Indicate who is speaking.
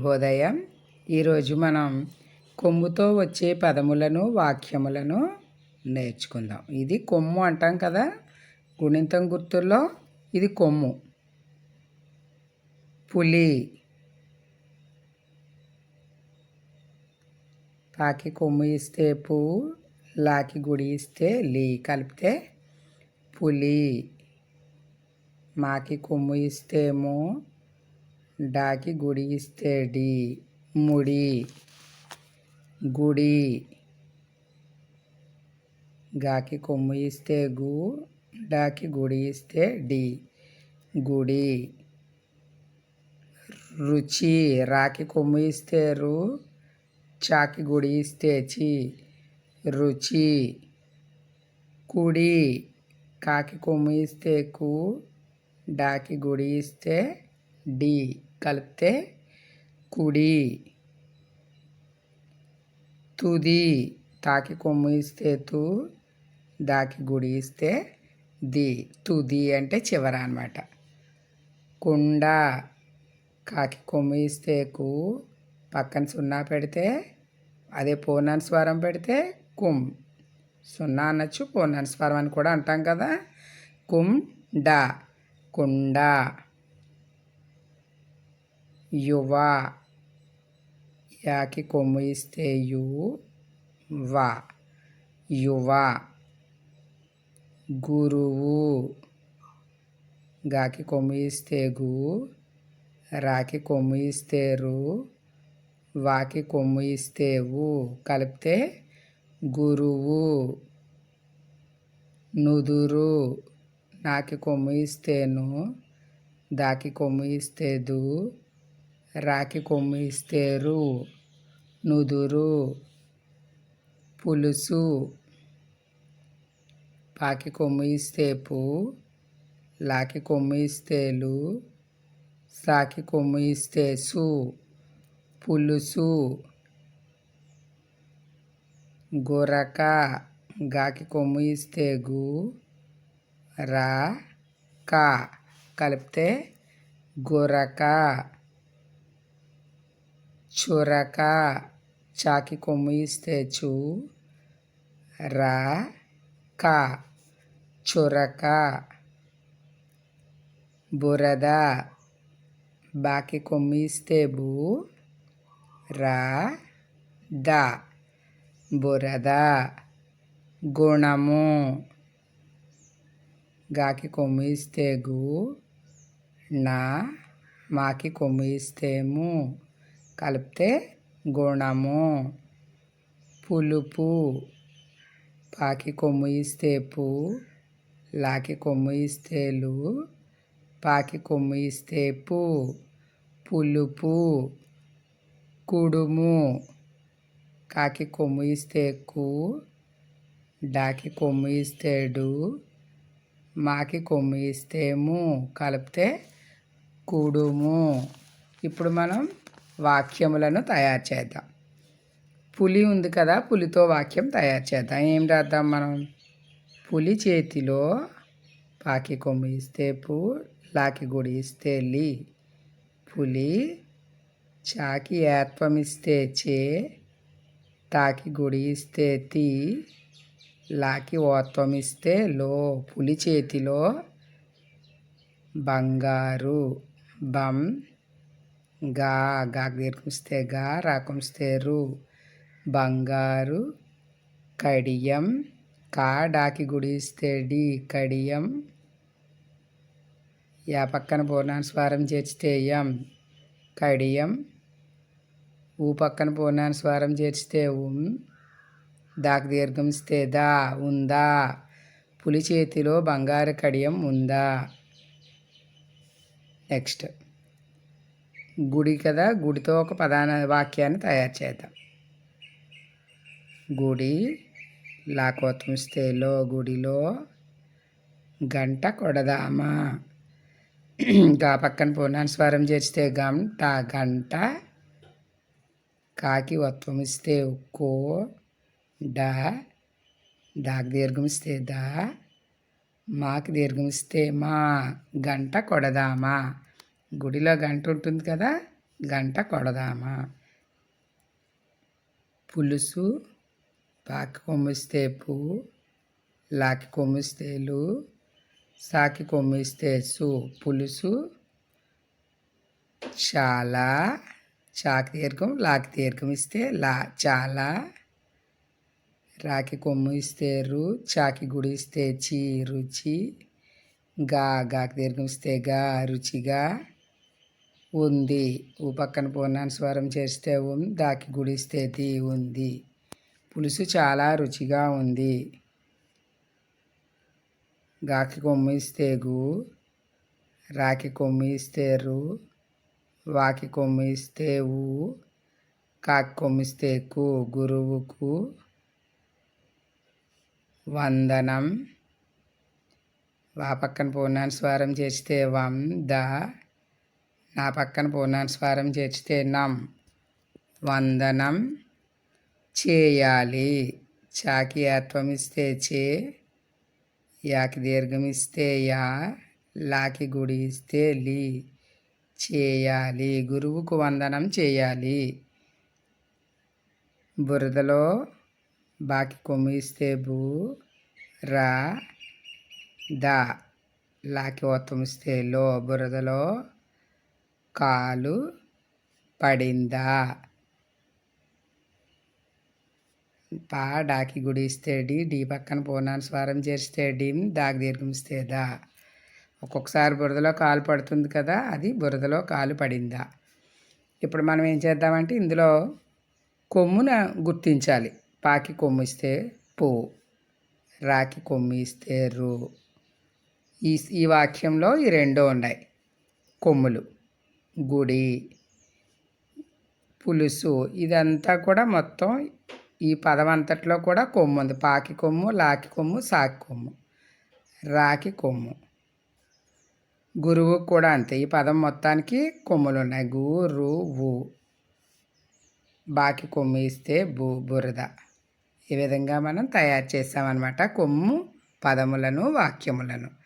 Speaker 1: శుభోదయం ఈరోజు మనం కొమ్ముతో వచ్చే పదములను వాక్యములను నేర్చుకుందాం. ఇది కొమ్ము అంటాం కదా? గుణింతం గుర్తుల్లో ఇది కొమ్ము. పులి. పాకి కొమ్ము ఇస్తే పువ్వు లాకి గుడి ఇస్తే లీ కలిపితే పులి. మాకి కొమ్ము ఇస్తేమో డాకి గుడి ఇస్తే డి ముడి. గుడి. గాకి కొమ్ము ఇస్తే గు డాకి గుడి ఇస్తే డి. గుడి. రుచి రాకి కొమ్ము ఇస్తే రు చాకి గుడి ఇస్తే చి. రుచి. కుడి. కాకి కొమ్ము ఇస్తే కు డాకి గుడి ఇస్తే డి. కలిపితే కుడి. తుది. తాకి కొమ్ము ఇస్తే తు దాకి గుడి ఇస్తే ది. తుది అంటే చివర అనమాట కుండ. కాకి కొమ్ము ఇస్తే కు. పక్కన సున్నా పెడితే అదే పూర్ణాన్ని స్వరం పెడితే కుమ్ సున్నా అనొచ్చు పూర్ణాన్ని స్వరం అని కూడా అంటాం కదా. కుమ్ డా. కుండ. యువ. యాకి కొమ్ము ఇస్తే యు వా. యువ. గురువు. గాకి కొమ్ము ఇస్తే గు. రాకి కొమ్ము ఇస్తే రు. వాకి కొమ్ము ఇస్తే ఊ కలిపితే గురువు. నుదురు. నాకి కొమ్ము ఇస్తేను దాకి కొమ్ము ఇస్తే దు. రాకి కొమ్ము ఇస్తేరు నుదురు పులుసు పాకి కొమ్ము లాకి కొమ్ము ఇస్తేలు సాకి కొమ్ము పులుసు గొరక గాకి కొమ్ము గు రా కా కలిపితే గొరక. చురక చాకి కొమ్ము ఇస్తే చూ రా కా. చురక బురద. బాకి కొమ్ము ఇస్తే బూ రా ద. బురద. గుణము. గాకి కొమ్ము ఇస్తే గు నా మాకి కొమ్ము ఇస్తేము కలిపితే గుణము. పులుపు. పాకి కొమ్ము ఇస్తేపు లాకి కొమ్ము ఇస్తేలు పాకి కొమ్ము ఇస్తేపు పులుపు. కుడుము. కాకి కొమ్ము ఇస్తే కు. డాకి కొమ్ము ఇస్తేడు మాకి కొమ్ము ఇస్తేము కలిపితే కుడుము. ఇప్పుడు మనం వాక్యములను తయారు చేద్దాం. పులి ఉంది కదా పులితో వాక్యం తయారు చేద్దాం. ఏం రాద్దాం మనం? పులి చేతిలో పాకి కొమ్ము ఇస్తే పు లాకి గుడి ఇస్తే లి. పులి చాకి ఏత్వం ఇస్తే చే తాకి గుడి ఇస్తే తి లాకి ఓత్వం ఇస్తే లో. పులి చేతిలో బంగారు బం గా గాకు దీర్ఘమిస్తే గా రాకుంస్తే రు. బంగారు కడియం కా డాకి గుడిస్తే డి కడియం. యా పక్కన పూర్ణానుస్వారం చేర్చితే యం కడియం. ఊ పక్కన పూర్ణానుస్వారం చేర్చితే ఉం. దాకి దీర్ఘంస్తే దా ఉందా. పులి చేతిలో బంగారు కడియం ఉందా. నెక్స్ట్. గుడి కదా గుడితో ఒక ప్రధాన వాక్యాన్ని తయారు చేద్దాం. గుడి లాకోత్మిస్తేలో గుడిలో గంట కొడదామా? గా పక్కన పూర్ణానుస్వారం స్వరం చేస్తే గంట గంట కాకి వత్వమిస్తే ఉక్కో డా డాక్ దీర్ఘమిస్తే దా మాకి దీర్ఘమిస్తే మా గంట కొడదామా? గుడిలో గంట ఉంటుంది కదా గంట కొడదామా? పులుసు పాకి కొమ్మిస్తే పువ్వు లాకి కొమ్మిస్తేలు సాకి కొమ్మిస్తే సు పులుసు చాలా చాకి దీర్ఘం లాకి దీర్ఘం ఇస్తే లా చాలా రాకి కొమ్ము ఇస్తే రు చాకి గుడి ఇస్తే చీ రుచి గా గాకి దీర్ఘం ఇస్తే గా రుచిగా ఉంది. ఊ పక్కన పూర్ణాన్ని స్వరం చేస్తే ఉం దాకి గుడిస్తే ది ఉంది. పులుసు చాలా రుచిగా ఉంది. గాకి కొమ్ము ఇస్తే గు రాకి కొమ్ము ఇస్తే రు వాకి కొమ్ము ఇస్తే ఊ కాకి కొమ్మిస్తే కు గురువుకు వందనం. వా పక్కన పూర్ణాన్ని స్వరం చేస్తే వం ద నా పక్కన పూర్ణాన్ని చేర్చితే నం వందనం చేయాలి. చాకి అత్వం ఇస్తే చే యాకి దీర్ఘం ఇస్తే యా లాకి గుడి ఇస్తే లీ. చేయాలి. గురువుకు వందనం చేయాలి. బురదలో బాకి కొమ్ము ఇస్తే బూ రా దా లాకి ఓత్తం ఇస్తే లో. బురదలో కాలు పడిందా? పా డాకి గుడిస్తే డి డి పక్కన పూర్ణాన్ని స్వరం చేస్తే డిమ్ దాకి దీర్ఘం దా ఒక్కొక్కసారి బురదలో కాలు పడుతుంది కదా అది బురదలో కాలు పడిందా? ఇప్పుడు మనం ఏం చేద్దామంటే ఇందులో కొమ్మున గుర్తించాలి. పాకి కొమ్ము ఇస్తే పో రాకి కొమ్ము ఇస్తే రు. ఈ ఈ వాక్యంలో ఈ రెండో ఉన్నాయి కొమ్ములు. గుడి పులుసు ఇదంతా కూడా మొత్తం ఈ పదం అంతట్లో కూడా కొమ్ము ఉంది. పాకి కొమ్ము లాకి కొమ్ము సాకి కొమ్ము రాకి కొమ్ము. గురువు కూడా అంతే. ఈ పదం మొత్తానికి కొమ్ములు ఉన్నాయి గురువు బాకి కొమ్ము ఇస్తే బు బురద. ఈ విధంగా మనం తయారు చేసామన్నమాట కొమ్ము పదములను వాక్యములను.